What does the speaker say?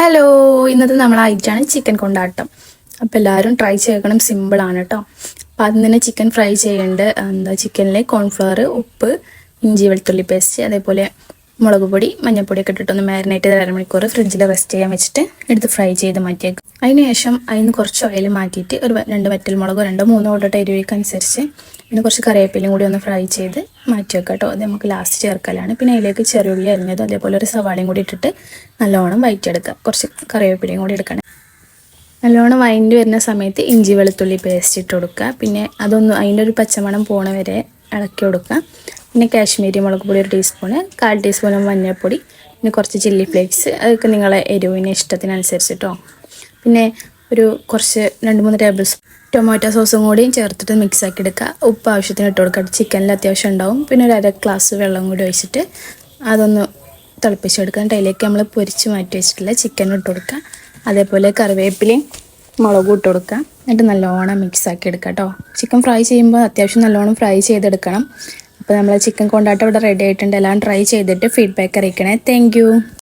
Hello ഇന്നത്തെ നമ്മൾ ഐറ്റാണ് chicken കൊണ്ടാട്ടം. അപ്പോൾ എല്ലാവരും ട്രൈ ചെയ്യണം സിമ്പിളാണ് കേട്ടോ അപ്പം ആദ്യം തന്നെ ചിക്കൻ ഫ്രൈ ചെയ്യേണ്ട. എന്താ ചിക്കനിലെ കോൺഫ്ലവർ ഉപ്പ് ഇഞ്ചി വെളുത്തുള്ളി പേസ്റ്റ് അതേപോലെ മുളക് പൊടി മഞ്ഞൾപ്പൊടിയൊക്കെ ഇട്ടിട്ടൊന്ന് മാരിനേറ്റ് ചെയ്ത് അരമണിക്കൂർ ഫ്രിഡ്ജിൽ റെസ്റ്റ് ചെയ്യാൻ വെച്ചിട്ട് എടുത്ത് ഫ്രൈ ചെയ്ത് മാറ്റിയേക്കും. അതിന് ശേഷം അതിന് കുറച്ച് ഓയിൽ മാറ്റിയിട്ട് ഒരു രണ്ട് വറ്റൽ മുളകോ രണ്ടോ മൂന്നോ ഓർഡർ എരിവിക്ക് അനുസരിച്ച് പിന്നെ കുറച്ച് കറിവേപ്പിലും കൂടി ഒന്ന് ഫ്രൈ ചെയ്ത് മാറ്റി വെക്കാം കേട്ടോ. അത് നമുക്ക് ലാസ്റ്റ് ചേർക്കലാണ്. പിന്നെ അതിലേക്ക് ചെറുള്ളി അരിഞ്ഞതും അതേപോലെ ഒരു സവാളയും കൂടി ഇട്ടിട്ട് നല്ലോണം വയറ്റിയെടുക്കുക കുറച്ച് കറിവേപ്പിലയും കൂടി എടുക്കണം. നല്ലോണം വൈൻഡ് വരുന്ന സമയത്ത് ഇഞ്ചി വെളുത്തുള്ളി പേസ്റ്റ് ഇട്ട് കൊടുക്കുക. പിന്നെ അതൊന്ന് അതിന്റെ ഒരു പച്ചമണം പോണ വരെ ഇളക്കി കൊടുക്കുക. പിന്നെ കാശ്മീരി മുളക് പൊടി ഒരു ടീസ്പൂണ് കാൽ ടീസ്പൂൺ മഞ്ഞൾപ്പൊടി പിന്നെ കുറച്ച് ചില്ലി ഫ്ലേക്സ് അതൊക്കെ നിങ്ങളെ എരിവിന് ഇഷ്ടത്തിനനുസരിച്ചിട്ടോ. പിന്നെ ഒരു കുറച്ച് രണ്ട് മൂന്ന് ടേബിൾ സ്പൂൺ ടൊമാറ്റോ സോസും കൂടിയും ചേർത്തിട്ട് മിക്സ് ആക്കി എടുക്കുക. ഉപ്പ് ആവശ്യത്തിന് ഇട്ട് കൊടുക്കുക. ചിക്കനിൽ അത്യാവശ്യം ഉണ്ടാവും. പിന്നെ ഒരു അര ഗ്ലാസ് വെള്ളം കൂടി ഒഴിച്ചിട്ട് അതൊന്ന് തിളപ്പിച്ചെടുക്കുക അതിലേക്ക് നമ്മൾ പൊരിച്ച് മാറ്റി വെച്ചിട്ടുള്ള ചിക്കൻ ഇട്ട് കൊടുക്കുക. അതേപോലെ കറിവേപ്പിലയും മുളകും ഇട്ട് കൊടുക്കുക. എന്നിട്ട് നല്ലോണം മിക്സ് ആക്കി എടുക്കുക കേട്ടോ ചിക്കൻ ഫ്രൈ ചെയ്യുമ്പോൾ അത്യാവശ്യം നല്ലോണം ഫ്രൈ ചെയ്തെടുക്കണം. അപ്പോൾ നമ്മൾ ചിക്കൻ കൊണ്ടാട്ടം ഇവിടെ റെഡി ആയിട്ടുണ്ട്. എല്ലാം ട്രൈ ചെയ്തിട്ട് ഫീഡ്ബാക്ക് അറിയിക്കണേ. താങ്ക്